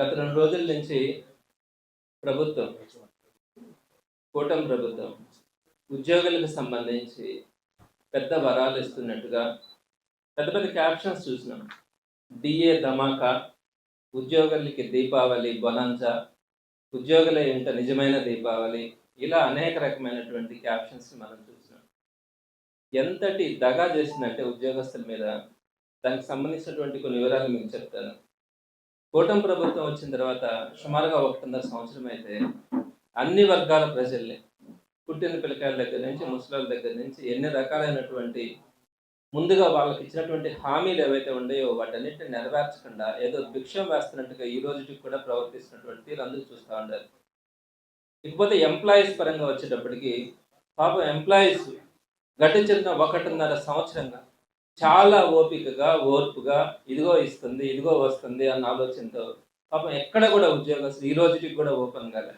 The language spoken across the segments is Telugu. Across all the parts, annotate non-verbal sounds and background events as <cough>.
గత రెండు రోజుల నుంచి ప్రభుత్వం కూటమి ప్రభుత్వం ఉద్యోగులకు సంబంధించి పెద్ద వరాలు ఇస్తున్నట్టుగా పెద్ద పెద్ద క్యాప్షన్స్ చూసినాం. డిఏ ధమాకా ఉద్యోగులకి దీపావళి బొనాంజా ఉద్యోగుల ఇంట నిజమైన దీపావళి ఇలా అనేక రకమైనటువంటి క్యాప్షన్స్ మనం చూసినాం. ఎంతటి దగా చేసిందంటే ఉద్యోగస్తుల మీద దానికి సంబంధించినటువంటి కొన్ని వివరాలు మీకు చెప్తాను. కూటమి ప్రభుత్వం వచ్చిన తర్వాత సుమారుగా ఒకటిన్నర సంవత్సరం అయితే అన్ని వర్గాల ప్రజల్ని పుట్టిన పిల్లకాయల దగ్గర నుంచి ముసలాల దగ్గర నుంచి ఎన్ని రకాలైనటువంటి ముందుగా వాళ్ళకి ఇచ్చినటువంటి హామీలు ఏవైతే ఉన్నాయో వాటన్నిటిని నెరవేర్చకుండా ఏదో భిక్షం వేస్తున్నట్టుగా ఈ రోజుకి కూడా ప్రవర్తిస్తున్నటువంటి తీరు అందరూ చూస్తూ ఉండాలి ఇకపోతే ఎంప్లాయీస్ పరంగా వచ్చేటప్పటికి పాపం ఎంప్లాయీస్ గటించిన ఒకటిన్నర సంవత్సరంగా చాలా ఓపికగా ఓర్పుగా ఇదిగో ఇస్తుంది ఇదిగో వస్తుంది అన్న ఆలోచనతో పాపం ఎక్కడ కూడా ఉద్యోగస్తులు ఈ రోజుకి కూడా ఓపెన్ కాలే.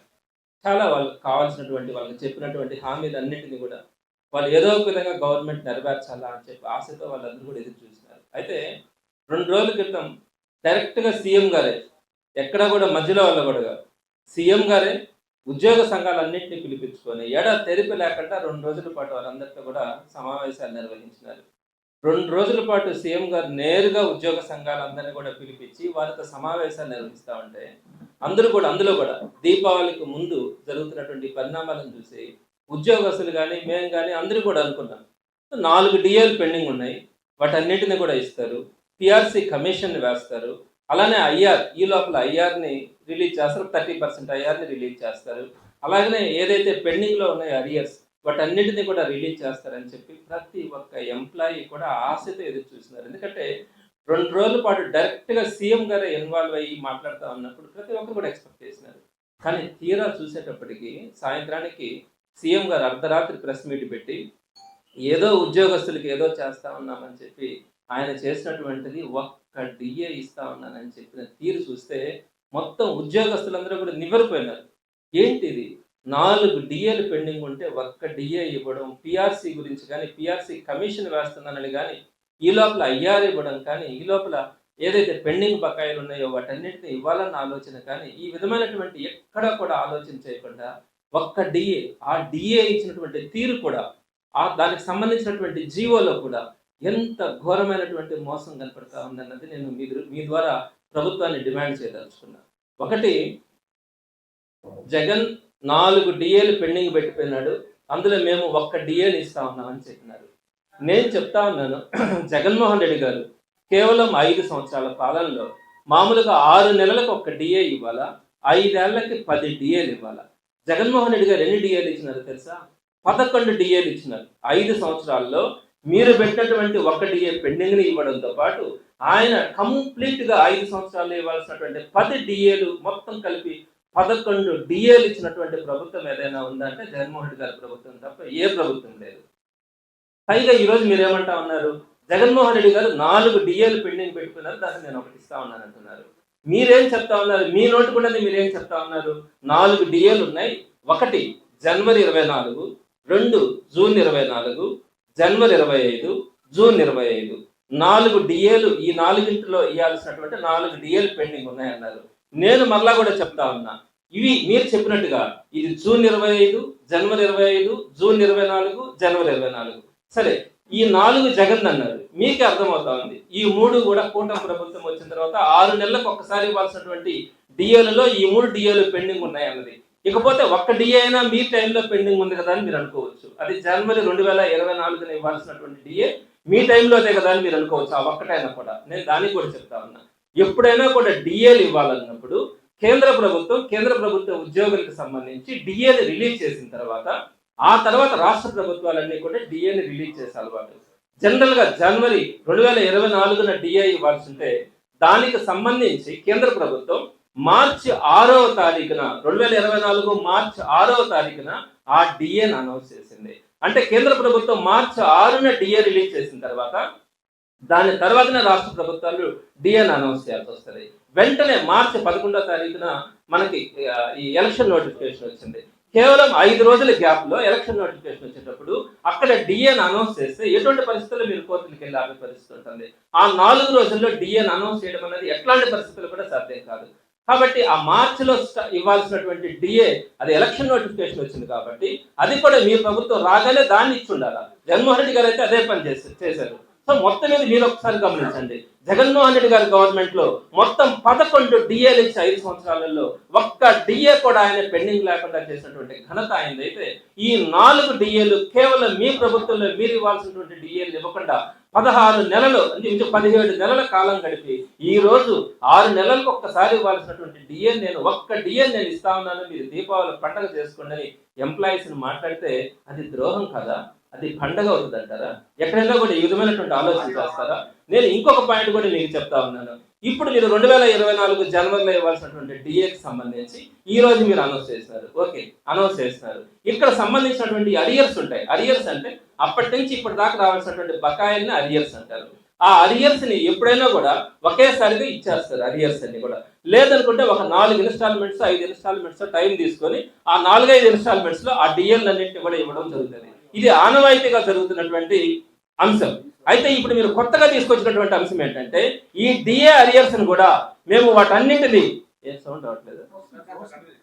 చాలా వాళ్ళకి కావాల్సినటువంటి వాళ్ళకి చెప్పినటువంటి హామీలు అన్నింటినీ కూడా వాళ్ళు ఏదో ఒక విధంగా గవర్నమెంట్ నెరవేర్చాలా అని చెప్పి ఆశతో వాళ్ళందరూ కూడా ఎదురు చూస్తున్నారు. అయితే రెండు రోజుల క్రితం డైరెక్ట్గా సీఎం గారే ఎక్కడ కూడా మధ్యలో వాళ్ళ కూడా సీఎం గారే ఉద్యోగ సంఘాలన్నింటినీ పిలిపించుకొని ఎడ తెరిపి లేకుండా రెండు రోజుల పాటు వాళ్ళందరితో కూడా సమావేశాలు నిర్వహించినారు. రెండు రోజుల పాటు సీఎం గారు నేరుగా ఉద్యోగ సంఘాలందరినీ కూడా పిలిపించి వారితో సమావేశాలు నిర్వహిస్తూ ఉంటే అందరూ కూడా అందులో కూడా దీపావళికి ముందు జరుగుతున్నటువంటి పరిణామాలను చూసి ఉద్యోగస్తులు కానీ మేము కానీ అందరూ కూడా అనుకున్నాం నాలుగు డిఏలు పెండింగ్ ఉన్నాయి. వాటన్నిటిని కూడా ఇస్తారు. పిఆర్సి కమిషన్ వేస్తారు. అలానే ఐఆర్ ఈ లోపల ఐఆర్ని రిలీజ్ చేస్తారు. థర్టీ పర్సెంట్ ఐఆర్ని రిలీజ్ చేస్తారు. అలాగనే ఏదైతే పెండింగ్లో ఉన్నాయో అరియర్స్ వాటన్నిటిని కూడా రిలీజ్ చేస్తారని చెప్పి ప్రతి ఒక్క ఎంప్లాయీ కూడా ఆశతో ఎదురు చూస్తున్నారు. ఎందుకంటే రెండు రోజుల పాటు డైరెక్ట్గా సీఎం గారే ఇన్వాల్వ్ అయ్యి మాట్లాడుతూ ఉన్నప్పుడు ప్రతి ఒక్కరు కూడా ఎక్స్పెక్ట్ చేసినారు. కానీ తీరా చూసేటప్పటికి సాయంత్రానికి సీఎం గారు అర్ధరాత్రి ప్రెస్ మీట్ పెట్టి ఏదో ఉద్యోగస్తులకి ఏదో చేస్తా ఉన్నామని చెప్పి ఆయన చేసినటువంటిది ఒక్క డిఏ ఇస్తా ఉన్నానని చెప్పిన తీరు చూస్తే మొత్తం ఉద్యోగస్తులందరూ కూడా నివ్వరిపోయినారు. ఏంటిది? నాలుగు డిఏలు పెండింగ్ ఉంటే ఒక్క డిఏ ఇవ్వడం పిఆర్సీ గురించి కానీ పిఆర్సీ కమిషన్ వేస్తున్నానని కానీ ఈ లోపల ఐఆర్ ఇవ్వడం కానీ ఈ లోపల ఏదైతే పెండింగ్ బకాయిలు ఉన్నాయో వాటన్నింటిని ఇవ్వాలన్న ఆలోచన కానీ ఈ విధమైనటువంటి ఎక్కడ కూడా ఆలోచన చేయకుండా ఒక్క డిఏ ఆ డిఏ ఇచ్చినటువంటి తీరు కూడా ఆ దానికి సంబంధించినటువంటి జీవోలో కూడా ఎంత ఘోరమైనటువంటి మోసం కనపడతా ఉందన్నది నేను మీ మీ ద్వారా ప్రభుత్వాన్ని డిమాండ్ చేయదలుచుకున్నాను ఒకటి జగన్ నాలుగు డిఏలు పెండింగ్ పెట్టిపోయినాడు. అందులో మేము ఒక్క డిఏని ఇస్తా ఉన్నామని చెప్పినారు. నేను చెప్తా ఉన్నాను <clears throat> జగన్మోహన్ రెడ్డి గారు కేవలం ఐదు సంవత్సరాల పాలనలో మామూలుగా ఆరు నెలలకు ఒక్క డిఏ ఇవ్వాలా? ఐదేళ్ళకి పది డిఏలు ఇవ్వాలా? జగన్మోహన్ రెడ్డి గారు ఎన్ని డిఏలు ఇచ్చినారు తెలుసా? పదకొండు డిఏలు ఇచ్చినారు. ఐదు సంవత్సరాల్లో మీరు పెట్టినటువంటి ఒక డిఏ పెండింగ్ని ఇవ్వడంతో పాటు ఆయన కంప్లీట్గా ఐదు సంవత్సరాలు ఇవ్వాల్సినటువంటి పది డిఏలు మొత్తం కలిపి పదకొండు డిఏలు ఇచ్చినటువంటి ప్రభుత్వం ఏదైనా ఉందంటే జగన్మోహన్ రెడ్డి గారి ప్రభుత్వం తప్ప ఏ ప్రభుత్వం లేదు. పైగా ఈరోజు మీరు ఏమంటా ఉన్నారు? జగన్మోహన్ రెడ్డి గారు నాలుగు డిఏలు పెండింగ్ పెట్టుకున్నారు దాన్ని నేను ఒకటి ఇస్తా ఉన్నాను అంటున్నారు. మీరేం చెప్తా ఉన్నారు? మీ నోటుకున్నది మీరేం చెప్తా ఉన్నారు? నాలుగు డిఏలు ఉన్నాయి. ఒకటి జనవరి ఇరవై నాలుగు రెండు జూన్ ఇరవై నాలుగు జనవరి ఇరవై ఐదు జూన్ ఇరవై ఐదు. నాలుగు డిఏలు ఈ నాలుగింటిలో ఇవ్వాల్సినటువంటి నాలుగు డిఏలు పెండింగ్ ఉన్నాయన్నారు. నేను మరలా కూడా చెప్తా ఉన్నా. ఇవి మీరు చెప్పినట్టుగా ఇది జూన్ ఇరవై ఐదు జనవరి ఇరవై ఐదు జూన్ ఇరవై నాలుగు జనవరి ఇరవై నాలుగు. సరే ఈ నాలుగు జగన్ అన్నారు. మీకే అర్థమవుతా ఉంది. ఈ మూడు కూడా కూటమి ప్రభుత్వం వచ్చిన తర్వాత ఆరు నెలలకు ఒక్కసారి ఇవ్వాల్సినటువంటి డిఏలలో ఈ మూడు డిఏలు పెండింగ్ ఉన్నాయి అన్నది. ఇకపోతే ఒక్క డిఏ అయినా మీ టైంలో పెండింగ్ ఉంది కదా అని మీరు అనుకోవచ్చు. అది జనవరి రెండు వేల ఇరవై నాలుగున ఇవ్వాల్సినటువంటి డిఏ మీ టైంలో అదే కదా అని మీరు అనుకోవచ్చు. ఆ ఒక్కటైనా కూడా. నేను దానికి కూడా చెప్తా ఉన్నా. ఎప్పుడైనా కూడా డిఏలు ఇవ్వాలన్నప్పుడు కేంద్ర ప్రభుత్వం కేంద్ర ప్రభుత్వ ఉద్యోగులకు సంబంధించి డిఏని రిలీజ్ చేసిన తర్వాత ఆ తర్వాత రాష్ట్ర ప్రభుత్వాలన్నీ కూడా డిఏని రిలీజ్ చేసే అలవాటు. జనరల్గా జనవరి రెండు వేల ఇరవై నాలుగున డిఏ ఇవ్వాల్సి ఉంటే దానికి సంబంధించి కేంద్ర ప్రభుత్వం మార్చి ఆరవ తారీఖున రెండు వేల ఇరవై నాలుగు మార్చి ఆరవ తారీఖున ఆ డిఏని అనౌన్స్ చేసింది. అంటే కేంద్ర ప్రభుత్వం మార్చి ఆరున డిఏ రిలీజ్ చేసిన తర్వాత దాని తర్వాతనే రాష్ట్ర ప్రభుత్వాలు డిఎన్ అనౌన్స్ చేయాల్సి వస్తుంది. వెంటనే మార్చి పదకొండో తారీఖున మనకి ఈ ఎలక్షన్ నోటిఫికేషన్ వచ్చింది. కేవలం ఐదు రోజుల గ్యాప్లో ఎలక్షన్ నోటిఫికేషన్ వచ్చేటప్పుడు అక్కడ డిఎన్ అనౌన్స్ చేస్తే ఎటువంటి పరిస్థితుల్లో మీరు కోర్టులకు వెళ్ళి పరిస్థితి ఉంటుంది? ఆ నాలుగు రోజుల్లో డిఎన్ అనౌన్స్ చేయడం అనేది ఎట్లాంటి పరిస్థితులు కూడా సాధ్యం కాదు. కాబట్టి ఆ మార్చిలో ఇవ్వాల్సినటువంటి డిఏ అది ఎలక్షన్ నోటిఫికేషన్ వచ్చింది కాబట్టి అది కూడా మీ ప్రభుత్వం రాగానే దాన్ని ఇచ్చి ఉండాలి? జగన్మోహన్ రెడ్డి గారు అయితే అదే పని చేశారు చేశారు. సో మొత్తం మీద మీరు ఒకసారి గమనించండి. జగన్మోహన్ రెడ్డి గారి గవర్నమెంట్లో మొత్తం పదకొండు డిఏలు ఇచ్చి ఐదు సంవత్సరాలలో ఒక్క డిఏ కూడా ఆయన పెండింగ్ లేకుండా చేసినటువంటి ఘనత ఆయనది అయితే ఈ నాలుగు డిఏలు కేవలం మీ ప్రభుత్వంలో మీరు ఇవ్వాల్సినటువంటి డిఏలు ఇవ్వకుండా పదహారు నెలలు అంటే పదిహేడు నెలల కాలం గడిపి ఈ రోజు ఆరు నెలలకు ఒక్కసారి ఇవ్వాల్సినటువంటి డిఎన్ నేను ఒక్క డిఎన్ నేను ఇస్తా ఉన్నాను. మీరు దీపావళి పండగ చేసుకోండి అని ఎంప్లాయీస్ని మాట్లాడితే అది ద్రోహం కదా? అది పండగ అవుతుంది అంటారా ఎక్కడైనా కూడా ఈ విధమైనటువంటి ఆలోచన చేస్తారా? నేను ఇంకొక పాయింట్ కూడా మీకు చెప్తా ఉన్నాను. ఇప్పుడు మీరు రెండు వేల ఇరవై నాలుగు జనవరిలో ఇవ్వాల్సినటువంటి డిఏకి సంబంధించి ఈ రోజు మీరు అనౌన్స్ చేస్తున్నారు. ఓకే అనౌన్స్ చేస్తున్నారు. ఇక్కడ సంబంధించినటువంటి అరియర్స్ ఉంటాయి. అరియర్స్ అంటే అప్పటి నుంచి ఇప్పటి దాకా రావాల్సినటువంటి బకాయిల్ని అరియర్స్ అంటారు. ఆ అరియర్స్ని ఎప్పుడైనా కూడా ఒకేసారిగా ఇచ్చేస్తారు అరియర్స్ అన్ని కూడా. లేదనుకుంటే ఒక నాలుగు ఇన్స్టాల్మెంట్స్ ఐదు ఇన్స్టాల్మెంట్స్ టైం తీసుకొని ఆ నాలుగైదు ఇన్స్టాల్మెంట్స్లో ఆ డిఎల్ అన్నింటిని కూడా ఇవ్వడం జరుగుతుంది. ఇది ఆనవాయితీగా జరుగుతున్నటువంటి అంశం. అయితే ఇప్పుడు మీరు కొత్తగా తీసుకొచ్చినటువంటి అంశం ఏంటంటే ఈ డిఏ అరియర్స్ కూడా మేము వాటన్నింటినీ ఏ సౌండ్ రావట్లేదు.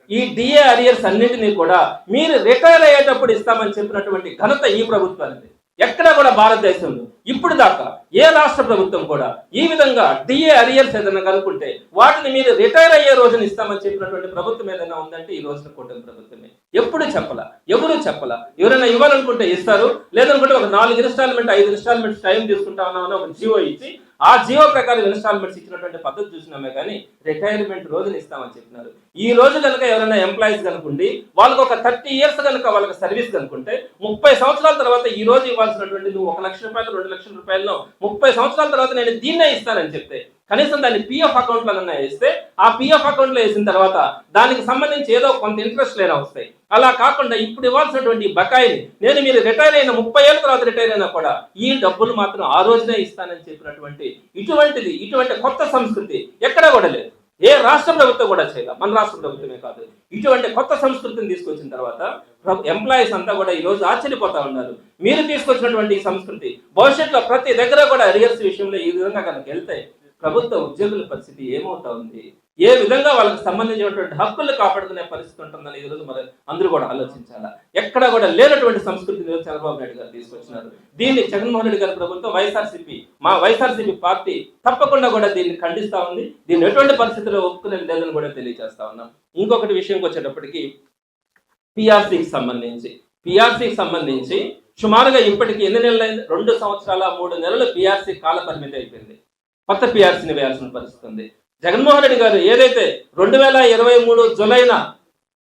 ఈ డిఏ అరియర్స్ అన్నింటినీ కూడా మీరు రిటైర్ అయ్యేటప్పుడు ఇస్తామని చెప్పినటువంటి ఘనత ఈ ప్రభుత్వానికి ఎక్కడా కూడా భారతదేశంలో ఇప్పుడు దాకా ఏ రాష్ట్ర ప్రభుత్వం కూడా ఈ విధంగా డిఏ అరియర్స్ ఏదైనా కనుక్కుంటే వాటిని మీరు రిటైర్ అయ్యే రోజున ఇస్తామని చెప్పినటువంటి ప్రభుత్వం ఏదైనా ఉందంటే ఈ రోజున కూటమి ప్రభుత్వమే. ఎప్పుడు చెప్పాల? ఎవరు చెప్పాల? ఎవరైనా ఇవ్వాలనుకుంటే ఇస్తారు. లేదనుకుంటే ఒక నాలుగు ఇన్స్టాల్మెంట్ ఐదు ఇన్స్టాల్మెంట్స్ టైం తీసుకుంటా ఉన్నామని ఒక జియో ఇచ్చి ఆ జీవో ప్రకారం ఇన్స్టాల్మెంట్స్ ఇచ్చినటువంటి పద్ధతి చూసినామే కానీ రిటైర్మెంట్ రోజున ఇస్తామని చెప్పినారు. ఈ రోజు కనుక ఎవరైనా ఎంప్లాయీస్ కనుకుండి వాళ్ళకి ఒక థర్టీ ఇయర్స్ కనుక వాళ్ళకి సర్వీస్ కనుకుంటే ముప్పై సంవత్సరాల తర్వాత ఈ రోజు ఇవ్వాల్సినటువంటి నువ్వు ఒక లక్ష రూపాయలు రెండు లక్షల రూపాయలను ముప్పై సంవత్సరాల తర్వాత నేను దీన్నే ఇస్తానని చెప్తే కనీసం దాన్ని పిఎఫ్ అకౌంట్లో వేస్తే ఆ పిఎఫ్ అకౌంట్లో వేసిన తర్వాత దానికి సంబంధించి ఏదో కొంత ఇంట్రెస్ట్ లేనా వస్తాయి. అలా కాకుండా ఇప్పుడు ఇవ్వాల్సినటువంటి బకాయిని నేను మీరు రిటైర్ అయిన ముప్పై ఏళ్ళ తర్వాత రిటైర్ అయినా కూడా ఈ డబ్బులు మాత్రం ఆ రోజునే ఇస్తానని చెప్పినటువంటి ఇటువంటిది ఇటువంటి కొత్త సంస్కృతి ఎక్కడ కూడా లేదు. ఏ రాష్ట్ర ప్రభుత్వం కూడా చేయాలి. మన రాష్ట్ర ప్రభుత్వమే కాదు. ఇటువంటి కొత్త సంస్కృతిని తీసుకొచ్చిన తర్వాత ఎంప్లాయీస్ అంతా కూడా ఈ రోజు ఆశ్చర్యపోతా ఉన్నారు. మీరు తీసుకొచ్చినటువంటి ఈ సంస్కృతి భవిష్యత్తులో ప్రతి దగ్గర కూడా అరియర్స్ విషయంలో ఈ విధంగా కనుక వెళ్తాయి ప్రభుత్వ ఉద్యోగుల పరిస్థితి ఏమవుతా ఉంది? ఏ విధంగా వాళ్ళకి సంబంధించినటువంటి హక్కులు కాపాడుకునే పరిస్థితి ఉంటుందని ఈరోజు మరి అందరూ కూడా ఆలోచించాలా? ఎక్కడ కూడా లేనటువంటి సంస్కృతి ఈరోజు చంద్రబాబు నాయుడు గారు తీసుకొచ్చినారు. దీన్ని జగన్మోహన్ రెడ్డి గారి ప్రభుత్వం వైఎస్ఆర్సీపీ మా వైఎస్ఆర్సీపీ పార్టీ తప్పకుండా కూడా దీన్ని ఖండిస్తా ఉంది. దీన్ని ఎటువంటి పరిస్థితుల్లో ఒప్పుకునేది లేదని కూడా తెలియజేస్తా ఉన్నాం. ఇంకొకటి విషయంకి వచ్చేటప్పటికి పిఆర్సీకి సంబంధించి పిఆర్సీకి సంబంధించి సుమారుగా ఇప్పటికి ఎన్ని నెలలైంది? రెండు సంవత్సరాల మూడు నెలలు పిఆర్సీ కాల పరిమితి అయిపోయింది. కొత్త పిఆర్సీని వేయాల్సిన పరిస్థితి ఉంది. జగన్మోహన్ రెడ్డి గారు ఏదైతే రెండు వేల ఇరవై మూడు జులైన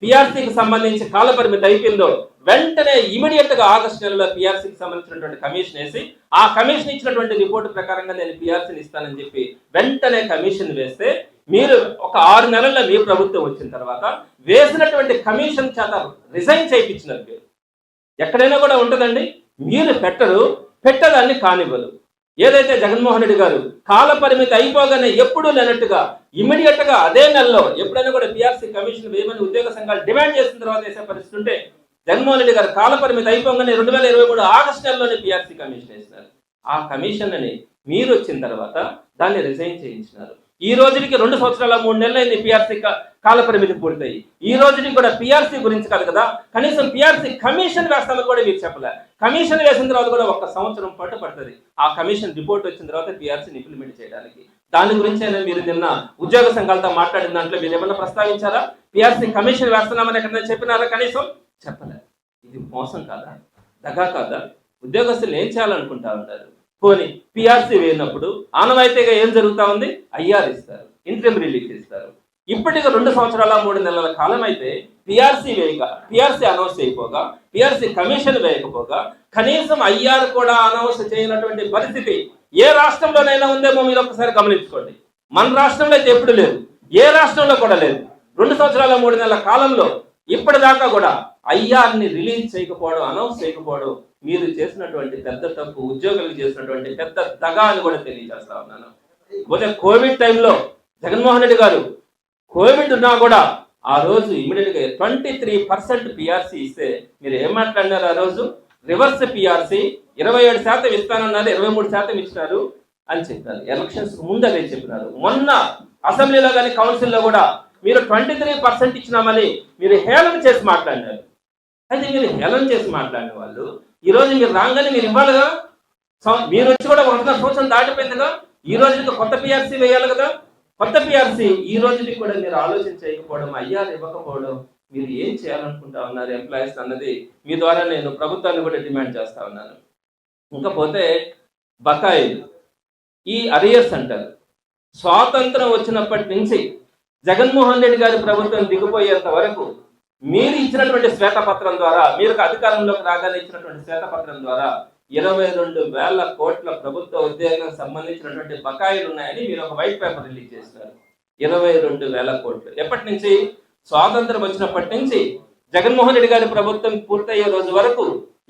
పిఆర్సీకి సంబంధించి కాల పరిమితి అయిపోయిందో వెంటనే ఇమీడియట్గా ఆగస్టు నెలలో పిఆర్సీకి సంబంధించినటువంటి కమిషన్ వేసి ఆ కమిషన్ ఇచ్చినటువంటి రిపోర్టు ప్రకారంగా నేను పిఆర్సీని ఇస్తానని చెప్పి వెంటనే కమిషన్ వేస్తే మీరు ఒక ఆరు నెలల్లో మీ ప్రభుత్వం వచ్చిన తర్వాత వేసినటువంటి కమిషన్ చేత రిజైన్ చేయించినారు మీరు ఎక్కడైనా కూడా ఉంటుందండి. మీరు పెట్టరు పెట్టదాన్ని కానివ్వరు. ఏదైతే జగన్మోహన్ రెడ్డి గారు కాల పరిమితి అయిపోగానే ఎప్పుడూ లేనట్టుగా ఇమీడియట్గా అదే నెలలో ఎప్పుడైనా కూడా పిఆర్సీ కమిషన్ వేయమని ఉద్యోగ సంఘాలు డిమాండ్ చేసిన తర్వాత వేసే పరిస్థితి ఉంటే జగన్మోహన్ రెడ్డి గారు కాల పరిమితి అయిపోగానే రెండు వేల ఇరవై మూడు ఆగస్టు నెలలోనే పిఆర్సీ కమిషన్ వేసినారు. ఆ కమిషన్ అని మీరు వచ్చిన తర్వాత దాన్ని రిజైన్ చేయించినారు. ఈ రోజుకి రెండు సంవత్సరాల మూడు నెలలు అయింది పిఆర్సీ కాల పరిమితి పూర్తయి. ఈ రోజుకి కూడా పిఆర్సీ గురించి కాదు కదా కనీసం పిఆర్సీ కమిషన్ వేస్తామని కూడా మీరు చెప్పలే. కమిషన్ వేసిన తర్వాత కూడా ఒక సంవత్సరం పాటు పడుతుంది. ఆ కమిషన్ రిపోర్ట్ వచ్చిన తర్వాత పిఆర్సీని ఇంప్లిమెంట్ చేయడానికి. దాని గురించి మీరు నిన్న ఉద్యోగ సంఘాలతో మాట్లాడిన దాంట్లో మీరు ఏమన్నా ప్రస్తావించారా? పిఆర్సీ కమిషన్ వేస్తున్నామని ఎక్కడైనా చెప్పినారా? కనీసం చెప్పలే. ఇది మోసం కాదా? దగా కాదా? ఉద్యోగస్తులు ఏం చేయాలనుకుంటా ఉంటారు? పోనీ పిఆర్సీ వేయినప్పుడు ఆనవాయితీగా ఏం జరుగుతా ఉంది? ఐఆర్ ఇస్తారు. ఇంట్రీమ్ రిలీఫ్ ఇస్తారు. ఇప్పటికి రెండు సంవత్సరాల మూడు నెలల కాలం అయితే పిఆర్సీ వేయక పిఆర్సీ అనౌన్స్ చేయకపోగా పిఆర్సీ కమిషన్ వేయకపోగా కనీసం ఐఆర్ కూడా అనౌన్స్ చేయనటువంటి పరిస్థితి ఏ రాష్ట్రంలోనైనా ఉందేమో మీరు ఒకసారి గమనించుకోండి. మన రాష్ట్రంలో అయితే ఎప్పుడు లేదు. ఏ రాష్ట్రంలో కూడా లేదు. రెండు సంవత్సరాల మూడు నెలల కాలంలో ఇప్పటిదాకా కూడా ఐఆర్ని రిలీజ్ చేయకపోవడం అనౌన్స్ చేయకపోవడం మీరు చేసినటువంటి పెద్ద తప్పు ఉద్యోగులకు చేసినటువంటి పెద్ద దగా అని కూడా తెలియజేస్తా ఉన్నాను. పోతే కోవిడ్ టైంలో జగన్మోహన్ రెడ్డి గారు కోవిడ్ ఉన్నా కూడా ఆ రోజు ఇమీడియట్గా ట్వంటీ త్రీ పర్సెంట్ పిఆర్సీ ఇస్తే మీరు ఏం మాట్లాడినారు ఆ రోజు? రివర్స్ పిఆర్సీ ఇరవై ఏడు శాతం ఇస్తానన్నారు ఇరవై మూడు శాతం ఇచ్చినారు అని చెప్పారు. ఎలక్షన్స్ ముందు అదే చెప్పినారు. మొన్న అసెంబ్లీలో కానీ కౌన్సిల్లో కూడా మీరు ట్వంటీ త్రీ పర్సెంట్ ఇచ్చినామని మీరు హేళన చేసి మాట్లాడినారు. అయితే మీరు హేళన చేసి మాట్లాడిన వాళ్ళు ఈ రోజు మీరు రాగానే మీరు ఇవ్వాలిగా కదా? మీరు వచ్చి కూడా వంద సంవత్సరం దాటిపోయిందిగా ఈ రోజు ఇంకా కొత్త పిఆర్సీ వేయాలి కదా? కొత్త పిఆర్సీ ఈ రోజుకి కూడా మీరు ఆలోచన చేయకపోవడం అయ్యారు ఇవ్వకపోవడం మీరు ఏం చేయాలనుకుంటా ఉన్నారు ఎంప్లాయీస్ అన్నది మీ ద్వారా నేను ప్రభుత్వాన్ని కూడా డిమాండ్ చేస్తా ఉన్నాను. ఇంకపోతే బకాయిలు ఈ అరియర్స్ అంటారు. స్వాతంత్రం వచ్చినప్పటి నుంచి జగన్మోహన్ రెడ్డి గారి ప్రభుత్వం దిగిపోయేంత వరకు మీరు ఇచ్చినటువంటి శ్వేతపత్రం ద్వారా మీరు అధికారంలోకి రాగానే ఇచ్చినటువంటి శ్వేతపత్రం ద్వారా ఇరవై రెండు వేల కోట్ల ప్రభుత్వ ఉద్యోగం సంబంధించినటువంటి బకాయిలు ఉన్నాయని మీరు ఒక వైట్ పేపర్ రిలీజ్ చేస్తారు ఇరవై రెండు వేల కోట్లు. ఎప్పటి నుంచి? స్వాతంత్రం వచ్చినప్పటి నుంచి. జగన్మోహన్ రెడ్డి గారి ప్రభుత్వం పూర్తయ్యే రోజు వరకు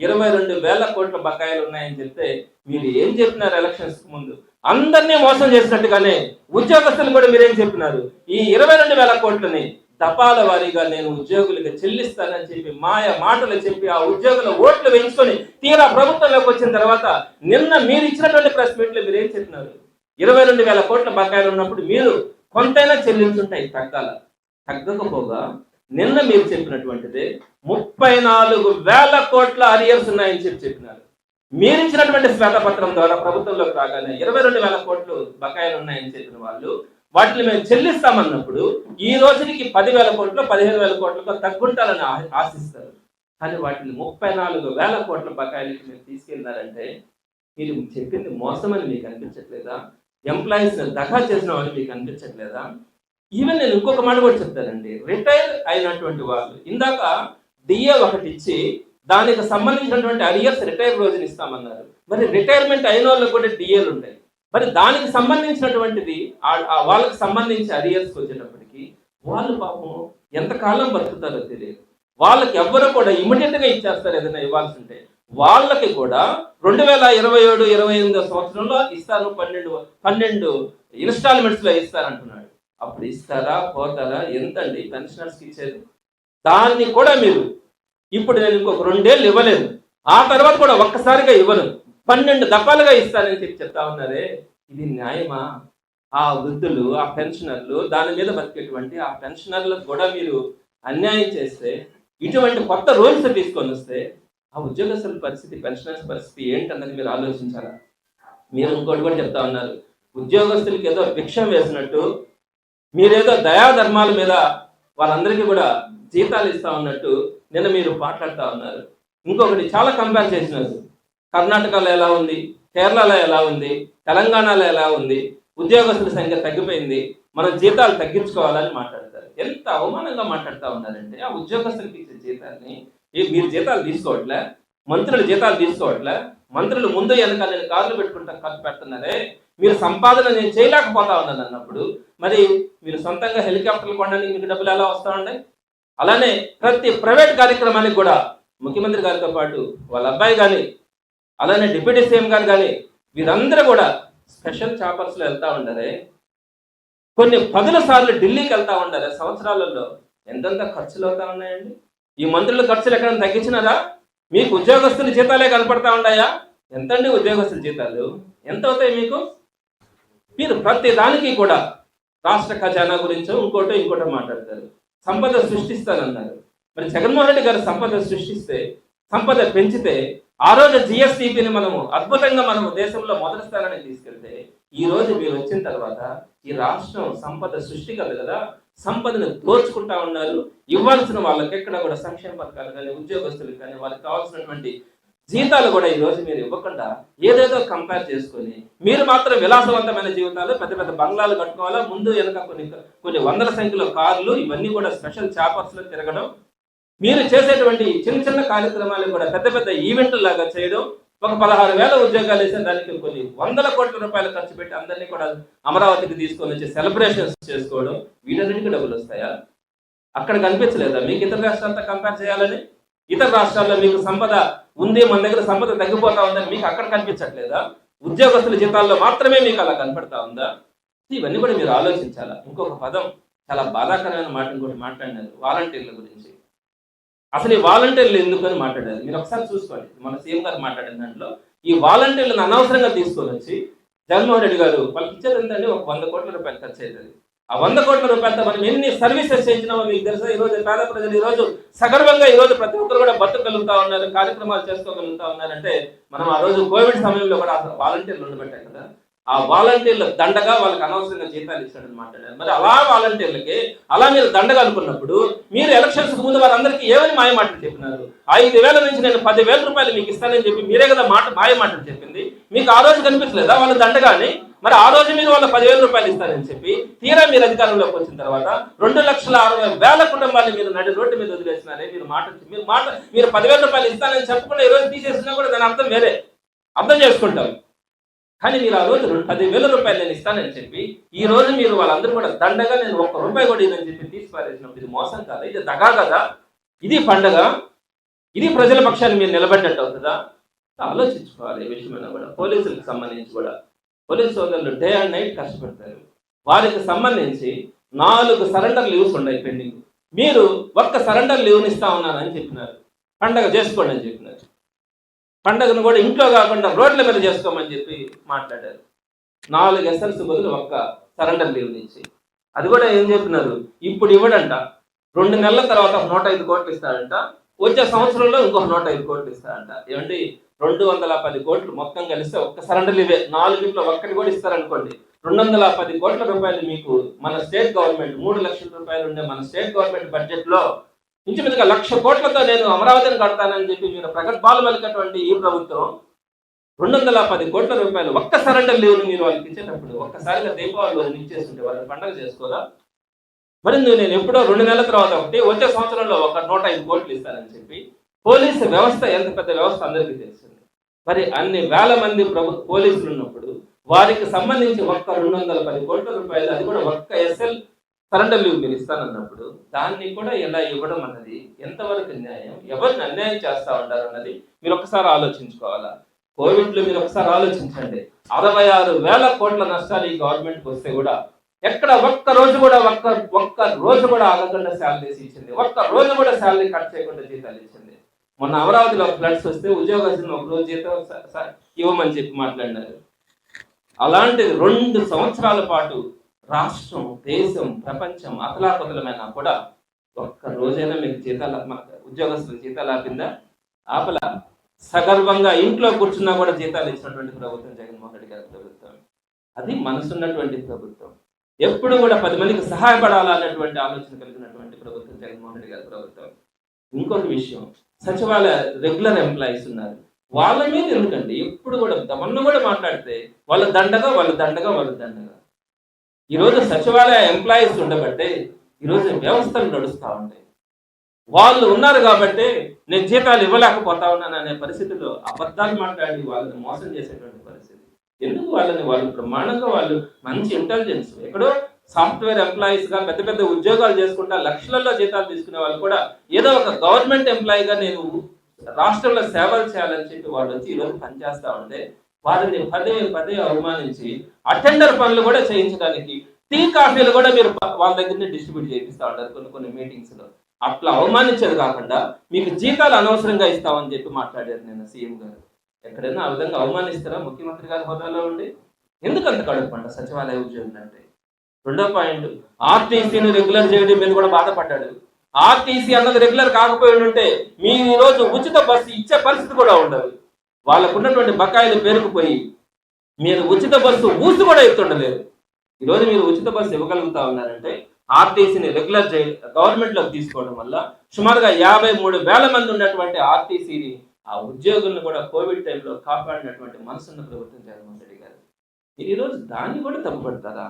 ఇరవై రెండు వేల కోట్ల బకాయిలు ఉన్నాయని చెప్తే మీరు ఏం చెప్పినారు ఎలక్షన్స్ ముందు? అందరినీ మోసం చేసినట్టుగానే ఉద్యోగస్తులు కూడా మీరేం చెప్పినారు? ఈ ఇరవై రెండు వేల కోట్లని దపాల వారీగా నేను ఉద్యోగులకు చెల్లిస్తానని చెప్పి మాయ మాటలు చెప్పి ఆ ఉద్యోగుల ఓట్లు వేయించుకొని తీరా ప్రభుత్వంలోకి వచ్చిన తర్వాత నిన్న మీరు ఇచ్చినటువంటి ప్రెస్ మీట్లో మీరు ఏం చెప్పినారు? ఇరవై రెండు వేల కోట్ల బకాయిలు ఉన్నప్పుడు మీరు కొంతైనా చెల్లించుంటాయి తగ్గాల. తగ్గకపోగా నిన్న మీరు చెప్పినటువంటిది ముప్పై నాలుగు వేల కోట్ల అరియర్స్ ఉన్నాయని చెప్పి చెప్పినారు. మీరు ఇచ్చినటువంటి శ్వేతపత్రం ద్వారా ప్రభుత్వంలోకి రాగానే ఇరవై రెండు వేల కోట్లు బకాయిలు ఉన్నాయని చెప్పిన వాళ్ళు వాటిని మేము చెల్లిస్తామన్నప్పుడు ఈ రోజుకి పదివేల కోట్లు పదిహేను వేల కోట్లకు తగ్గుంటారని ఆశిస్తారు. కానీ వాటిని ముప్పై నాలుగు వేల కోట్ల బకాయిలకి మేము తీసుకెళ్ళారంటే మీరు చెప్పింది మోసమని మీకు అనిపించట్లేదా? ఎంప్లాయీస్ దఖా చేసిన వాళ్ళు మీకు అనిపించట్లేదా? ఈవెన్ నేను ఇంకొక మాట కూడా చెప్తానండి. రిటైర్ అయినటువంటి వాళ్ళు ఇందాక డిఏ ఒకటి ఇచ్చి దానికి సంబంధించినటువంటి అరియర్స్ రిటైర్ రోజున ఇస్తామన్నారు. మరి రిటైర్మెంట్ అయిన వాళ్ళకి కూడా డిఏలు ఉంటాయి మరి దానికి సంబంధించినటువంటిది ఆ- వాళ్ళకి సంబంధించి అరియర్స్కి వచ్చేటప్పటికి వాళ్ళు పాపం ఎంతకాలం బతుకుతారో తెలియదు. వాళ్ళకి ఎవ్వరు కూడా ఇమీడియట్గా ఇచ్చేస్తారు ఏదైనా ఇవ్వాల్సి ఉంటే వాళ్ళకి కూడా రెండు వేల ఇరవై ఏడు ఇరవై ఎనిమిదో సంవత్సరంలో ఇస్తారు పన్నెండు పన్నెండు ఇన్స్టాల్మెంట్స్లో ఇస్తారంటున్నాడు. అప్పుడు ఇస్తారా పోతారా ఎంతండి? పెన్షనర్స్కి ఇచ్చేది. దాన్ని కూడా మీరు ఇప్పుడు నేను ఇంకొక రెండేళ్ళు ఇవ్వలేదు. ఆ తర్వాత కూడా ఒక్కసారిగా ఇవ్వను. పన్నెండు దఫాలుగా ఇస్తానని చెప్పి చెప్తా ఉన్నారే ఇది న్యాయమా? ఆ వృద్ధులు ఆ పెన్షనర్లు దాని మీద బతికేటువంటి ఆ పెన్షనర్లకు కూడా మీరు అన్యాయం చేస్తే ఇటువంటి కొత్త రూల్స్ తీసుకొని వస్తే ఆ ఉద్యోగస్తుల పరిస్థితి పెన్షనర్స్ పరిస్థితి ఏంటన్నది మీరు ఆలోచించాలా? మీరు ఇంకోటి కూడా చెప్తా ఉన్నారు. ఉద్యోగస్తులకి ఏదో భిక్షం వేసినట్టు మీరేదో దయాధర్మాల మీద వాళ్ళందరికీ కూడా జీతాలు ఇస్తా ఉన్నట్టు నిన్న మీరు మాట్లాడుతూ ఉన్నారు. ఇంకొకటి చాలా కంపేర్ చేసినారు. కర్ణాటకలో ఎలా ఉంది? కేరళలో ఎలా ఉంది? తెలంగాణలో ఎలా ఉంది? ఉద్యోగస్తుల సంఖ్య తగ్గిపోయింది. మనం జీతాలు తగ్గించుకోవాలని మాట్లాడతారు. ఎంత అవమానంగా మాట్లాడుతూ ఉన్నారంటే ఆ ఉద్యోగస్తులకి ఇచ్చే జీతాన్ని మీరు జీతాలు తీసుకోవట్లే మంత్రులు జీతాలు తీసుకోవట్లే మంత్రులు ముందు వెనక నేను కార్లు పెట్టుకుంటా ఖర్చు పెడుతున్నారే మీరు సంపాదన నేను చేయలేకపోతా ఉన్నాను అన్నప్పుడు మరి మీరు సొంతంగా హెలికాప్టర్లు కొనడానికి మీకు డబ్బులు ఎలా వస్తూ ఉన్నాయి? అలానే ప్రతి ప్రైవేట్ కార్యక్రమానికి కూడా ముఖ్యమంత్రి గారితో పాటు వాళ్ళ అబ్బాయి కానీ అలానే డిప్యూటీ సీఎం గారు కానీ వీరందరూ కూడా స్పెషల్ చాపర్స్లో వెళ్తూ ఉండాలి కొన్ని పదుల సార్లు ఢిల్లీకి వెళ్తూ ఉండాలి సంవత్సరాలలో. ఎంతెంత ఖర్చులు అవుతా ఉన్నాయండి? ఈ మంత్రుల ఖర్చులు ఎక్కడైనా తగ్గించినారా? మీకు ఉద్యోగస్తుల జీతాలే కనపడతా ఉన్నాయా ఎంతండి ఉద్యోగస్తుల జీతాలు? ఎంత అవుతాయి మీకు? మీరు ప్రతి దానికి కూడా రాష్ట్ర ఖజానా గురించో ఇంకోటో ఇంకోటో మాట్లాడతారు. సంపద సృష్టిస్తానన్నారు. మరి జగన్మోహన్ రెడ్డి గారు సంపద సృష్టిస్తే సంపద పెంచితే ఆ రోజు జిఎస్టిపిని మనము అద్భుతంగా మనము దేశంలో మొదటి స్థానానికి తీసుకెళ్తే ఈ రోజు మీరు వచ్చిన తర్వాత ఈ రాష్ట్రం సంపద సృష్టి కాదు కదా సంపదను దోచుకుంటా ఉన్నారు. ఇవ్వాల్సిన వాళ్ళకి ఎక్కడ కూడా సంక్షేమ పథకాలు కానీ ఉద్యోగస్తులకు కానీ వాళ్ళకి కావాల్సినటువంటి జీతాలు కూడా ఈ రోజు మీరు ఇవ్వకుండా ఏదేదో కంపేర్ చేసుకొని మీరు మాత్రం విలాసవంతమైన జీవితాలు పెద్ద పెద్ద బంగ్లాలు కట్టుకోవాలా? ముందు వెనక కొన్ని కొన్ని వందల సంఖ్యలో కార్లు ఇవన్నీ కూడా స్పెషల్ చాపర్స్లో తిరగడం మీరు చేసేటువంటి చిన్న చిన్న కార్యక్రమాలు కూడా పెద్ద పెద్ద ఈవెంట్లు లాగా చేయడం ఒక పదహారు వేల ఉద్యోగాలు వేసిన దానికి కొన్ని వందల కోట్ల రూపాయలు ఖర్చు పెట్టి అందరినీ కూడా అమరావతికి తీసుకొని వచ్చి సెలబ్రేషన్స్ చేసుకోవడం వీటన్నిటికీ డబ్బులు వస్తాయా? అక్కడ కనిపించలేదా? మీకు ఇతర రాష్ట్రాలతో కంపేర్ చేయాలని? ఇతర రాష్ట్రాల్లో మీకు సంపద ఉంది మన దగ్గర సంపద తగ్గిపోతా ఉందని మీకు అక్కడ కనిపించట్లేదా? ఉద్యోగస్తుల జీతాల్లో మాత్రమే మీకు అలా కనపడతా ఉందా? ఇవన్నీ కూడా మీరు ఆలోచించాలా? ఇంకొక పదం చాలా బాధాకరమైన మాట ఇంకోటి మాట్లాడినారు వాలంటీర్ల గురించి. అసలు ఈ వాలంటీర్లు ఎందుకు అని మాట్లాడారు? మీరు ఒకసారి చూసుకోండి. మన సీఎం గారు మాట్లాడిన దాంట్లో ఈ వాలంటీర్లను అనవసరంగా తీసుకొని వచ్చి జగన్మోహన్ రెడ్డి గారు వాళ్ళకి ఇచ్చేది ఎంతండి ఒక వంద కోట్ల రూపాయలు ఖర్చు అవుతుంది ఆ వంద కోట్ల రూపాయలతో మనం ఎన్ని సర్వీసెస్ చేసినామో మీకు తెలుసా? ఈరోజు పేద ప్రజలు ఈ రోజు సగర్వంగా ఈ రోజు ప్రతి ఒక్కరు కూడా బతకగలుగుతా ఉన్నారు కార్యక్రమాలు చేసుకోగలుగుతా ఉన్నారంటే మనం ఆ రోజు కోవిడ్ సమయంలో కూడా అసలు వాలంటీర్లు ఉండబట్టాం కదా. ఆ వాలంటీర్లు దండగా వాళ్ళకి అనవసరంగా జీతాలు ఇస్తాడని మాట్లాడారు మరి అలా వాలంటీర్లకి అలా మీరు దండగా అనుకున్నప్పుడు మీరు ఎలక్షన్స్ ముందు వారందరికీ ఏమని మాయ మాటలు చెప్పినారు? ఐదు వేల నుంచి నేను పదివేల రూపాయలు మీకు ఇస్తానని చెప్పి మీరే కదా మాట మాయ మాటలు చెప్పింది. మీకు ఆ రోజు కనిపించలేదా వాళ్ళ దండగాని? మరి ఆ రోజు మీరు వాళ్ళ పదివేల రూపాయలు ఇస్తారని చెప్పి తీరా మీరు అధికారంలోకి వచ్చిన తర్వాత రెండు లక్షల అరవై వేల కుటుంబాన్ని మీరు నడి రోడ్డు మీద వదిలేసినారే మీరు మాట మీరు మాట మీరు పదివేల రూపాయలు ఇస్తానని చెప్పకుండా ఈరోజు రోజు తీసేసినా కూడా దాని అర్థం వేరే. అర్థం చేసుకుంటాం. కానీ మీరు ఆ రోజు పదివేల రూపాయలు నేను ఇస్తానని చెప్పి ఈ రోజు మీరు వాళ్ళందరూ కూడా దండగా నేను ఒక్క రూపాయి కూడా ఇదని చెప్పి తీసి పారేసినప్పుడు ఇది మోసం కాదా? ఇది దగా కదా? ఇది పండగ? ఇది ప్రజల పక్షాన్ని మీరు నిలబడ్డట్టు అవుతుందా? ఆలోచించుకోవాలి ఈ విషయమైనా కూడా. పోలీసులకు సంబంధించి కూడా. పోలీస్ సోదరులు డే అండ్ నైట్ కష్టపడతారు. వారికి సంబంధించి నాలుగు సరెండర్ లీవ్స్ ఉన్నాయి పెండింగ్. మీరు ఒక్క సరెండర్ లీవ్ని ఇస్తా ఉన్నానని చెప్పినారు. పండగ చేసుకోండి అని చెప్పినారు. పండగను కూడా ఇంట్లో కాకుండా రోడ్ల మీద చేసుకోమని చెప్పి మాట్లాడారు. నాలుగు ఎస్ఎల్స్ బదులు ఒక్క సరెండర్ లీవ్ నుంచి. అది కూడా ఏం చెప్పినారు ఇప్పుడు ఇవ్వడంట. రెండు నెలల తర్వాత ఒక నూట ఐదు కోట్లు ఇస్తాడంట. వచ్చే సంవత్సరంలో ఇంకొక నూట ఐదు కోట్లు ఇస్తాడంట. ఏమంటే రెండు వందల పది కోట్లు మొత్తం కలిస్తే ఒక్క సరెండర్ లీవే. నాలుగింట్లో ఒక్కటి కూడా ఇస్తారనుకోండి. రెండు వందల పది కోట్ల రూపాయలు మీకు మన స్టేట్ గవర్నమెంట్ మూడు లక్షల రూపాయలు ఉండే మన స్టేట్ గవర్నమెంట్ బడ్జెట్లో ఇంచుమించుగా లక్ష కోట్లతో నేను అమరావతిని కడతానని చెప్పి మీరు ప్రగల్భాలు పలికటువంటి ఈ ప్రభుత్వం రెండు వందల పది కోట్ల రూపాయలు ఒక్క సరెండర్ లీవ్ని మీరు వాళ్ళకి ఇచ్చేటప్పుడు ఒక్కసారిగా దీపావళి రోజు ఇచ్చేస్తుంటే వాళ్ళు పండగ చేసుకోరా? మరి నువ్వు నేను ఎప్పుడో రెండు నెలల తర్వాత ఒకటి వచ్చే సంవత్సరంలో ఒక నూట ఐదు కోట్లు ఇస్తానని చెప్పి పోలీసు వ్యవస్థ ఎంత పెద్ద వ్యవస్థ అందరికీ తెలుస్తుంది మరి అన్ని వేల మంది ప్రభు పోలీసులు ఉన్నప్పుడు వారికి సంబంధించి ఒక్క రెండు వందల పది కోట్ల రూపాయలు అది కూడా ఒక్క ఎస్ఎల్ సరెండర్ లీవ్ మీరు ఇస్తానన్నప్పుడు దాన్ని కూడా ఎలా ఇవ్వడం అన్నది ఎంతవరకు న్యాయం? ఎవరిని అన్యాయం చేస్తా ఉంటారు అన్నది మీరు ఒకసారి ఆలోచించుకోవాలా? కోవిడ్లో మీరు ఒకసారి ఆలోచించండి. అరవై ఆరు వేల కోట్ల నష్టాలు ఈ గవర్నమెంట్ వస్తే కూడా ఎక్కడ ఒక్క రోజు కూడా ఒక్క ఒక్క రోజు కూడా ఆగకుండా శాలరీస్ ఇచ్చింది ఒక్క రోజు కూడా శాలరీ కట్ చేయకుండా జీతాలు ఇచ్చింది. మొన్న అమరావతిలో ఫ్లడ్స్ వస్తే ఉద్యోగస్తులు ఒక రోజు జీతం ఇవ్వమని చెప్పి మాట్లాడినారు. అలాంటి రెండు సంవత్సరాల పాటు రాష్ట్రం దేశం ప్రపంచం అతలాకుతలమైనా కూడా ఒక్క రోజైనా మీకు జీతాలు ఉద్యోగస్తులు జీతాలు ఆపిందా? ఆపల. సగర్వంగా ఇంట్లో కూర్చున్నా కూడా జీతాలు ఇచ్చినటువంటి ప్రభుత్వం జగన్మోహన్ రెడ్డి గారి ప్రభుత్వం. అది మనసున్నటువంటి ప్రభుత్వం. ఎప్పుడు కూడా పది మందికి సహాయపడాలన్నటువంటి ఆలోచన కలిగినటువంటి ప్రభుత్వం జగన్మోహన్ రెడ్డి గారి ప్రభుత్వం. ఇంకొక విషయం సచివాలయ రెగ్యులర్ ఎంప్లాయీస్ ఉన్నారు. వాళ్ళ మీద ఎందుకండి? ఎప్పుడు కూడా మొన్న కూడా మాట్లాడితే వాళ్ళ దండగా వాళ్ళ దండగా వాళ్ళ దండగా. ఈరోజు సచివాలయ ఎంప్లాయీస్ ఉండబట్టే ఈరోజు వ్యవస్థలు నడుస్తూ ఉంటాయి వాళ్ళు ఉన్నారు కాబట్టి నేను జీతాలు ఇవ్వలేకపోతా ఉన్నాను అనే పరిస్థితిలో అబద్ధాలు మాట్లాడి వాళ్ళని మోసం చేసేటువంటి పరిస్థితి. ఎందుకు వాళ్ళని వాళ్ళు ప్రమాణంగా వాళ్ళు మంచి ఇంటెలిజెన్స్ ఎక్కడో సాఫ్ట్వేర్ ఎంప్లాయీస్గా పెద్ద పెద్ద ఉద్యోగాలు చేసుకుంటా లక్షలలో జీతాలు తీసుకునే వాళ్ళు కూడా ఏదో ఒక గవర్నమెంట్ ఎంప్లాయీగా నేను రాష్ట్రంలో సేవలు చేయాలని చెప్పి వాళ్ళు వచ్చి ఈరోజు పనిచేస్తా ఉంటే వారిని పదే పదే అవమానించి అటెండర్ పనులు కూడా చేయించడానికి టీ కాఫీలు కూడా మీరు వాళ్ళ దగ్గర డిస్ట్రిబ్యూట్ చేపిస్తా ఉంటారు కొన్ని కొన్ని మీటింగ్స్లో. అట్లా అవమానించేది కాకుండా మీకు జీతాలు అనవసరంగా ఇస్తామని చెప్పి మాట్లాడారు నేను సీఎం గారు. ఎక్కడైనా ఆ విధంగా అవమానిస్తారా? ముఖ్యమంత్రి గారి హోదాలో ఉండి? ఎందుకు అంత కడుపుంట సచివాలయ ఉద్యోగులు అంటే? రెండో పాయింట్ ఆర్టీసీని రెగ్యులర్ చేయడం మీద కూడా బాధపడ్డాడు. ఆర్టీసీ అన్నది రెగ్యులర్ కాకపోయి ఉంటే మీ ఈ రోజు ఉచిత బస్సు ఇచ్చే పరిస్థితి కూడా ఉండదు. వాళ్ళకు ఉన్నటువంటి బకాయిలు పేరుకుపోయి మీరు ఉచిత బస్సు ఊసి కూడా ఎత్తుండలేదు ఈరోజు మీరు ఉచిత బస్సు ఇవ్వగలుగుతా ఉన్నారంటే ఆర్టీసీని రెగ్యులర్ చేయ గవర్నమెంట్లోకి తీసుకోవడం వల్ల సుమారుగా యాభై మూడు వేల మంది ఉన్నటువంటి ఆర్టీసీని ఆ ఉద్యోగులను కూడా కోవిడ్ టైంలో కాపాడినటువంటి మనసున్న ప్రభుత్వం జగన్మోహన్ రెడ్డి గారు. మీరు ఈరోజు దాన్ని కూడా తప్పుపడతారా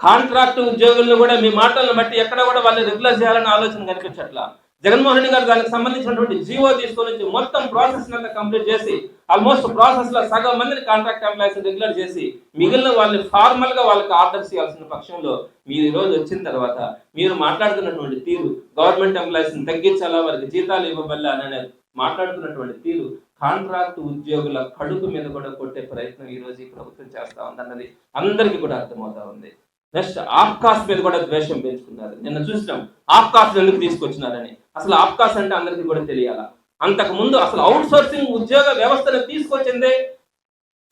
కాంట్రాక్ట్ ఉద్యోగులను కూడా మీ మాటలను బట్టి ఎక్కడ కూడా వాళ్ళని రెగ్యులర్ చేయాలని ఆలోచన కనిపించట్లా? జగన్మోహన్ రెడ్డి గారు దానికి సంబంధించినటువంటి జీవో తీసుకొని వచ్చి మొత్తం ప్రాసెస్ అంతా కంప్లీట్ చేసి ఆల్మోస్ట్ ప్రాసెస్లో సగం మందిని కాంట్రాక్ట్ ఎంప్లాయీస్ రెగ్యులర్ చేసి మిగిలిన వాళ్ళని ఫార్మల్గా వాళ్ళకి ఆర్డర్స్ ఇవ్వాల్సిన పక్షంలో మీరు ఈ రోజు వచ్చిన తర్వాత మీరు మాట్లాడుతున్నటువంటి తీరు గవర్నమెంట్ ఎంప్లాయీస్ని తగ్గించాలా వారికి జీతాలు ఇవ్వబల్లా అనే మాట్లాడుతున్నటువంటి తీరు కాంట్రాక్ట్ ఉద్యోగుల కడుపు మీద కూడా కొట్టే ప్రయత్నం ఈ రోజు ఈ ప్రభుత్వం చేస్తా ఉందన్నది అందరికీ కూడా అర్థమవుతా ఉంది. నెక్స్ట్ ఆప్కాస్ మీద కూడా ద్వేషం పెంచుకున్నారు నిన్న చూసినాం ఆప్కాస్ ఎందుకు తీసుకొచ్చినారని. అసలు ఆప్కాస్ అంటే అందరికీ కూడా తెలియాలా. అంతకు ముందు అసలు అవుట్ సోర్సింగ్ ఉద్యోగ వ్యవస్థను తీసుకొచ్చిందే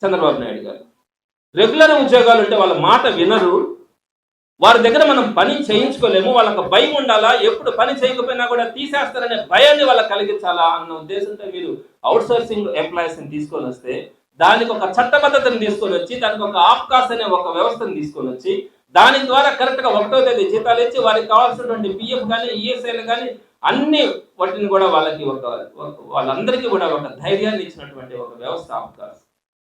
చంద్రబాబు నాయుడు గారు. రెగ్యులర్ ఉద్యోగాలు ఉంటే వాళ్ళ మాట వినరు. వారి దగ్గర మనం పని చేయించుకోలేము. వాళ్ళకి భయం ఉండాలా? ఎప్పుడు పని చేయకపోయినా కూడా తీసేస్తారనే భయాన్ని వాళ్ళకి కలిగించాలా అన్న ఉద్దేశంతో మీరు అవుట్ సోర్సింగ్ ఎంప్లాయీస్ని తీసుకొని వస్తే దానికి ఒక చట్టబద్ధతను తీసుకొని వచ్చి దానికి ఒక ఆప్కాస్ అనే ఒక వ్యవస్థను తీసుకొని వచ్చి దాని ద్వారా కరెక్ట్గా ఒకటో తేదీ జీతాలు ఇచ్చి వారికి కావాల్సినటువంటి పిఎఫ్ కానీ ఈఎస్ఐలు కానీ అన్ని వాటిని కూడా వాళ్ళకి ఒక ఒక- వాళ్ళందరికీ కూడా ఒక ధైర్యాన్ని ఇచ్చినటువంటి ఒక వ్యవస్థ ఆప్కాస్.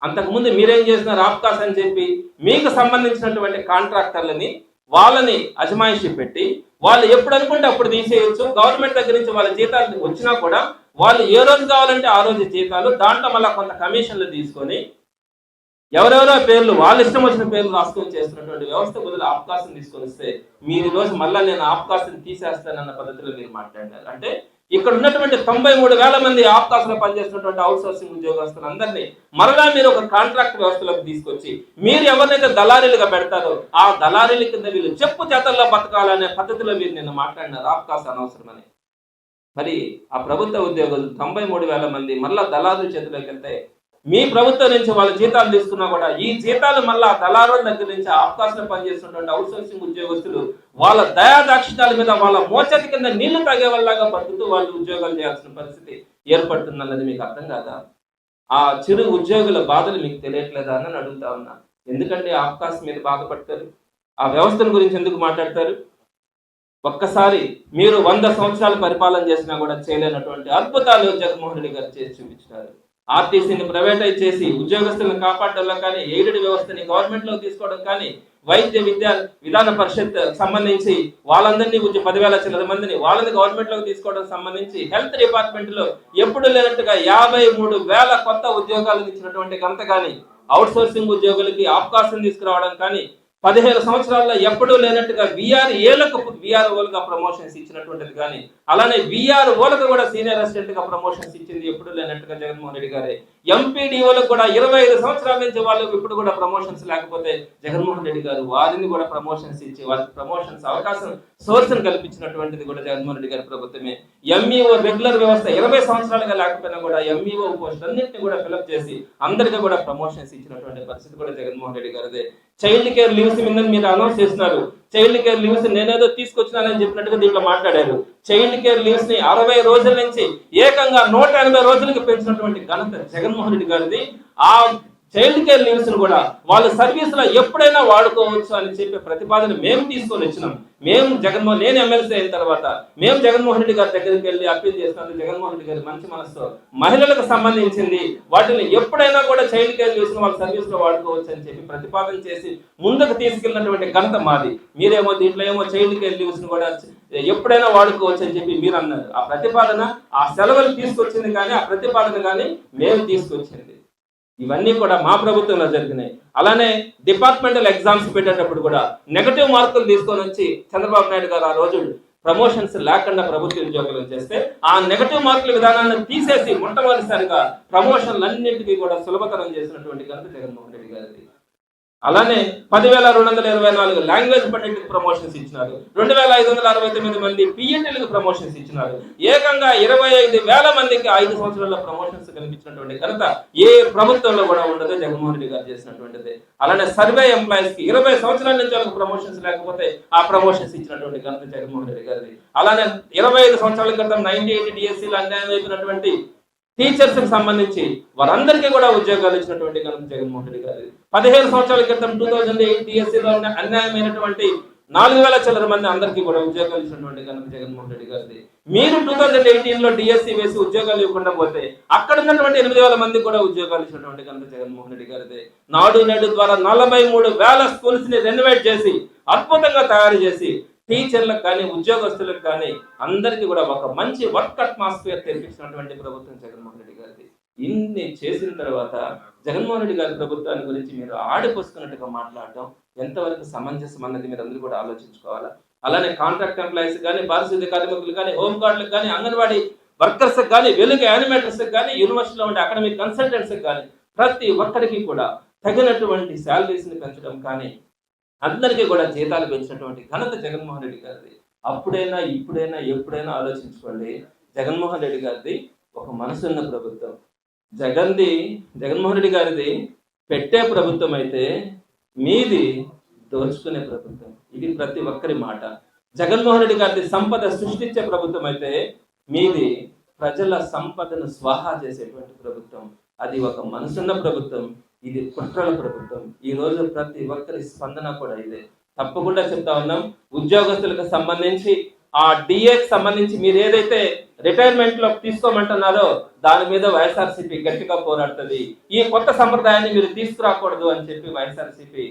అంతకుముందు మీరేం చేసినారు ఆప్కాస్ అని చెప్పి మీకు సంబంధించినటువంటి కాంట్రాక్టర్లని వాళ్ళని అజమాయిషి పెట్టి వాళ్ళు ఎప్పుడు అనుకుంటే అప్పుడు తీసేయచ్చు. గవర్నమెంట్ దగ్గర నుంచి వాళ్ళ జీతాలు వచ్చినా కూడా వాళ్ళు ఏ రోజు కావాలంటే ఆ రోజు జీతాలు దాంట్లో మళ్ళీ కొంత కమిషన్లు తీసుకొని ఎవరెవరో పేర్లు వాళ్ళ ఇష్టం వచ్చిన పేర్లు రాసుకొని చేస్తున్నటువంటి వ్యవస్థ బదులు అవకాశం తీసుకొని వస్తే మీరు రోజు మళ్ళీ నేను అవకాశం తీసేస్తానన్న పద్ధతిలో మీరు మాట్లాడారు. అంటే ఇక్కడ ఉన్నటువంటి తొంభై మూడు వేల మంది అవకాశంలో పనిచేస్తున్నటువంటి అవుట్ సోర్సింగ్ ఉద్యోగస్తులు అందరినీ మరలా మీరు ఒక కాంట్రాక్ట్ వ్యవస్థలోకి తీసుకొచ్చి మీరు ఎవరినైతే దళారీలుగా పెడతారో ఆ దళారీల కింద వీళ్ళు చెప్పు చేతల్లో బతకాలనే పద్ధతిలో మీరు నిన్న మాట్లాడినారు. అవకాశం అనవసరమని. మరి ఆ ప్రభుత్వ ఉద్యోగులు తొంభై మూడు వేల మంది మళ్ళా దళారుల చేతిలోకి వెళ్తే మీ ప్రభుత్వం నుంచి వాళ్ళ జీతాలు తీసుకున్నా కూడా ఈ జీతాలు మళ్ళా దళారుల దగ్గర నుంచి అవకాశం పనిచేస్తున్నటువంటి అవుట్ సోర్సింగ్ ఉద్యోగస్తులు వాళ్ళ దయాదాక్షిణాల మీద వాళ్ళ మోచతి కింద నీళ్ళు తాగే వాళ్ళగా బతుకుతూ వాళ్ళు ఉద్యోగాలు చేయాల్సిన పరిస్థితి ఏర్పడుతుందన్నది మీకు అర్థం కాదా? ఆ చిరు ఉద్యోగుల బాధలు మీకు తెలియట్లేదా అని అడుగుతా ఉన్నా. ఎందుకంటే అవకాశం మీద బాధపడతారు. ఆ వ్యవస్థను గురించి ఎందుకు మాట్లాడతారు? ఒక్కసారి మీరు వంద సంవత్సరాలు పరిపాలన చేసినా కూడా చేయలేనటువంటి అద్భుతాలు జగన్మోహన్ రెడ్డి గారు చేసి చూపించినారు. ఆర్టీసీని ప్రైవేటైజ్ చేసి ఉద్యోగస్తులను కాపాడడంలో కానీ ఎయిడెడ్ వ్యవస్థని గవర్నమెంట్లోకి తీసుకోవడం కానీ వైద్య విద్యా విధాన పరిషత్ సంబంధించి వాళ్ళందరినీ కొంచెం పదివేల చిల్లర మందిని వాళ్ళని గవర్నమెంట్లోకి తీసుకోవడం సంబంధించి హెల్త్ డిపార్ట్మెంట్లో ఎప్పుడు లేనట్టుగా యాభై మూడు వేల కొత్త ఉద్యోగాలు ఇచ్చినటువంటి ఘనత కానీ అవుట్ సోర్సింగ్ ఉద్యోగులకి అవకాశం తీసుకురావడం కానీ పదిహేను సంవత్సరాల్లో ఎప్పుడూ లేనట్టుగా విఆర్ ఏలకు విఆర్ ఓలుగా ప్రమోషన్స్ ఇచ్చినటువంటిది కానీ అలానే విఆర్ ఓలకు కూడా సీనియర్ అసిస్టెంట్గా ప్రమోషన్స్ ఇచ్చింది ఎప్పుడు లేనట్టుగా జగన్మోహన్ రెడ్డి గారే. ఎంపీడీఓలకు కూడా ఇరవై ఐదు సంవత్సరాల నుంచి వాళ్ళకి ఇప్పుడు కూడా ప్రమోషన్స్ లేకపోతే జగన్మోహన్ రెడ్డి గారు వారిని కూడా ప్రమోషన్స్ ఇచ్చి వారికి ప్రమోషన్స్ అవకాశం సోర్స్ కల్పించినటువంటిది కూడా జగన్మోహన్ రెడ్డి గారి ప్రభుత్వమే. ఎంఈఓ రెగ్యులర్ వ్యవస్థ ఇరవై సంవత్సరాలుగా లేకపోయినా కూడా ఎంఈఓ పోస్ట్ అన్నింటినీ కూడా ఫిలప్ చేసి అందరికీ కూడా ప్రమోషన్స్ ఇచ్చినటువంటి పరిస్థితి కూడా జగన్మోహన్ రెడ్డి గారిదే. చైల్డ్ కేర్ లీవ్స్ మీద మీరు అనౌన్స్ చేస్తున్నారు. చైల్డ్ కేర్ లీవ్స్ నేనేదో తీసుకొచ్చినానని చెప్పినట్టుగా దీంట్లో మాట్లాడారు. చైల్డ్ కేర్ లీవ్స్ని అరవై రోజుల నుంచి ఏకంగా నూట ఎనభై రోజులకు పెంచినటువంటి ఘనత జగన్మోహన్ రెడ్డి గారిది. ఆ చైల్డ్ కేర్ లీవ్స్ కూడా వాళ్ళ సర్వీస్లో ఎప్పుడైనా వాడుకోవచ్చు అని చెప్పే ప్రతిపాదన మేము తీసుకొని వచ్చినాం. మేము జగన్మోహన్ నేను ఎమ్మెల్సీ అయిన తర్వాత మేము జగన్మోహన్ రెడ్డి గారి దగ్గరికి వెళ్ళి అప్పీల్ చేసినందుకు జగన్మోహన్ రెడ్డి గారి మంచి మనసుతో మహిళలకు సంబంధించింది వాటిని ఎప్పుడైనా కూడా చైల్డ్ కేర్ లీవ్స్ వాళ్ళ సర్వీస్లో వాడుకోవచ్చు అని చెప్పి ప్రతిపాదన చేసి ముందుకు తీసుకెళ్ళినటువంటి ఘనత మాది. మీరేమో దీంట్లో ఏమో చైల్డ్ కేర్ లీవ్స్ కూడా ఎప్పుడైనా వాడుకోవచ్చు అని చెప్పి మీరు అన్నారు. ఆ ప్రతిపాదన ఆ సెలవులు తీసుకొచ్చింది కానీ ఆ ప్రతిపాదన కానీ మేము తీసుకొచ్చింది. ఇవన్నీ కూడా మా ప్రభుత్వంలో జరిగినాయి. అలానే డిపార్ట్మెంటల్ ఎగ్జామ్స్ పెట్టేటప్పుడు కూడా నెగటివ్ మార్కులు తీసుకొని వచ్చి చంద్రబాబు నాయుడు గారు ఆ రోజు ప్రమోషన్స్ లేకుండా ప్రభుత్వ ఉద్యోగులు చేస్తే ఆ నెగటివ్ మార్కుల విధానాన్ని తీసేసి మొట్టమొదటిసారిగా ప్రమోషన్లన్నింటికీ కూడా సులభతరం చేసినటువంటి ఘనత జగన్మోహన్ రెడ్డి గారిది. అలానే పదివేల రెండు వందల ఇరవై నాలుగు లాంగ్వేజ్ పటెంట్కి ప్రమోషన్స్ ఇచ్చినారు. రెండు వేల ఐదు వందల అరవై తొమ్మిది మంది పిఎన్ఎల్కి ప్రమోషన్స్ ఇచ్చినారు. ఏకంగా ఇరవై ఐదు వేల మందికి ఐదు సంవత్సరాల ప్రమోషన్స్ కనిపించినటువంటి ఘనత ఏ ప్రభుత్వంలో కూడా ఉండదు జగన్మోహన్ రెడ్డి గారు చేసినటువంటిది. అలానే సర్వే ఎంప్లాయీస్కి ఇరవై సంవత్సరాల నుంచి వాళ్ళకి ప్రమోషన్స్ లేకపోతే ఆ ప్రమోషన్స్ ఇచ్చినటువంటి ఘనత జగన్మోహన్ రెడ్డి గారిది. అలానే ఇరవై ఐదు సంవత్సరాల క్రితం నైన్టీ ఎయిట్ డిఎస్సీలు అన్యాయం అయిపోయినటువంటి టీచర్స్కి సంబంధించి వారందరికీ కూడా ఉద్యోగాలు ఇచ్చినటువంటి కనుక జగన్మోహన్ రెడ్డి గారు. పదిహేను సంవత్సరాల క్రితం టూ థౌజండ్ ఎయిట్ డిఎస్సీలో అన్యాయమైనటువంటి నాలుగు వేల చిల్లర మంది అందరికీ కూడా ఉద్యోగాలు ఇచ్చినటువంటి కనుక జగన్మోహన్ రెడ్డి గారిది. మీరు టూ థౌజండ్ ఎయిటీన్లో డిఎస్సీ వేసి ఉద్యోగాలు ఇవ్వకుండా పోతే అక్కడ ఉన్నటువంటి ఎనిమిది వేల మంది కూడా ఉద్యోగాలు ఇచ్చినటువంటి కనుక జగన్మోహన్ రెడ్డి గారిది. నాడు నేడు ద్వారా నలభై మూడు వేల స్కూల్స్ని రెనోవేట్ చేసి అద్భుతంగా తయారు చేసి టీచర్లకు కానీ ఉద్యోగస్తులకు కానీ అందరికీ కూడా ఒక మంచి వర్క్ అట్మాస్ఫియర్ తెప్పించినటువంటి ప్రభుత్వం జగన్మోహన్ రెడ్డి గారిది. ఇన్ని చేసిన తర్వాత జగన్మోహన్ రెడ్డి గారి ప్రభుత్వాన్ని గురించి మీరు ఆడిపోసుకున్నట్టుగా మాట్లాడడం ఎంతవరకు సమంజసం అన్నది మీరు అందరూ కూడా ఆలోచించుకోవాలా? అలానే కాంట్రాక్ట్ ఎంప్లాయీస్ కానీ పారిశుద్ధ్య కార్మికులు కానీ హోమ్ గార్డులకు కానీ అంగన్వాడీ వర్కర్స్ కానీ వెలుగు యానిమేటర్స్ కానీ యూనివర్సిటీలో ఉండే అకాడమిక్ కన్సల్టెంట్స్ కానీ ప్రతి ఒక్కరికి కూడా తగినటువంటి శాలరీస్ని పెంచడం కానీ అందరికీ కూడా జీతాలు పెంచినటువంటి ఘనత జగన్మోహన్ రెడ్డి గారిది. అప్పుడైనా ఇప్పుడైనా ఎప్పుడైనా ఆలోచించుకోండి. జగన్మోహన్ రెడ్డి గారిది ఒక మనసున్న ప్రభుత్వం. జగన్ది జగన్మోహన్ రెడ్డి గారిది పెట్టే ప్రభుత్వం అయితే మీది దోచుకునే ప్రభుత్వం. ఇది ప్రతి ఒక్కరి మాట. జగన్మోహన్ రెడ్డి గారిది సంపద సృష్టించే ప్రభుత్వం అయితే మీది ప్రజల సంపదను స్వాహా చేసేటువంటి ప్రభుత్వం. అది ఒక మనసున్న ప్రభుత్వం. ఇది కుట్రల ప్రభుత్వం. ఈ రోజు ప్రతి ఒక్కరి స్పందన కూడా ఇదే. తప్పకుండా చెప్తా ఉన్నాం. ఉద్యోగస్తులకు సంబంధించి ఆ డిఏకి సంబంధించి మీరు ఏదైతే రిటైర్మెంట్లో తీసుకోమంటున్నారో దాని మీద వైఎస్ఆర్సీపీ గట్టిగా పోరాడుతుంది. ఈ కొత్త సంప్రదాయాన్ని మీరు తీసుకురాకూడదు అని చెప్పి వైఎస్ఆర్సీపీ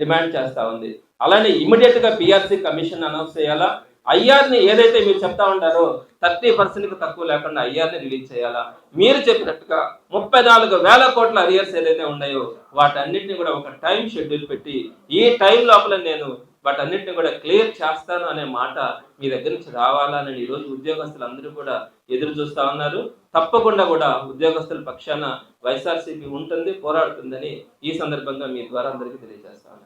డిమాండ్ చేస్తా ఉంది. అలానే ఇమీడియట్గా పిఆర్సీ కమిషన్ అనౌన్స్ చేయాలా? ఐఆర్ని ఏదైతే మీరు చెప్తా ఉంటారో థర్టీ పర్సెంట్కి తక్కువ లేకుండా ఐఆర్ని రిలీజ్ చేయాలా? మీరు చెప్పినట్టుగా ముప్పై నాలుగు వేల కోట్ల అరియర్స్ ఏదైతే ఉన్నాయో వాటన్నిటిని కూడా ఒక టైం షెడ్యూల్ పెట్టి ఈ టైం లోపల నేను వాటన్నిటిని కూడా క్లియర్ చేస్తాను అనే మాట మీ దగ్గర నుంచి రావాలని ఈ రోజు ఉద్యోగస్తులు అందరూ కూడా ఎదురు చూస్తా ఉన్నారు. తప్పకుండా కూడా ఉద్యోగస్తుల పక్షాన వైఎస్ఆర్సీపీ ఉంటుంది పోరాడుతుందని ఈ సందర్భంగా మీ ద్వారా అందరికీ తెలియజేస్తాను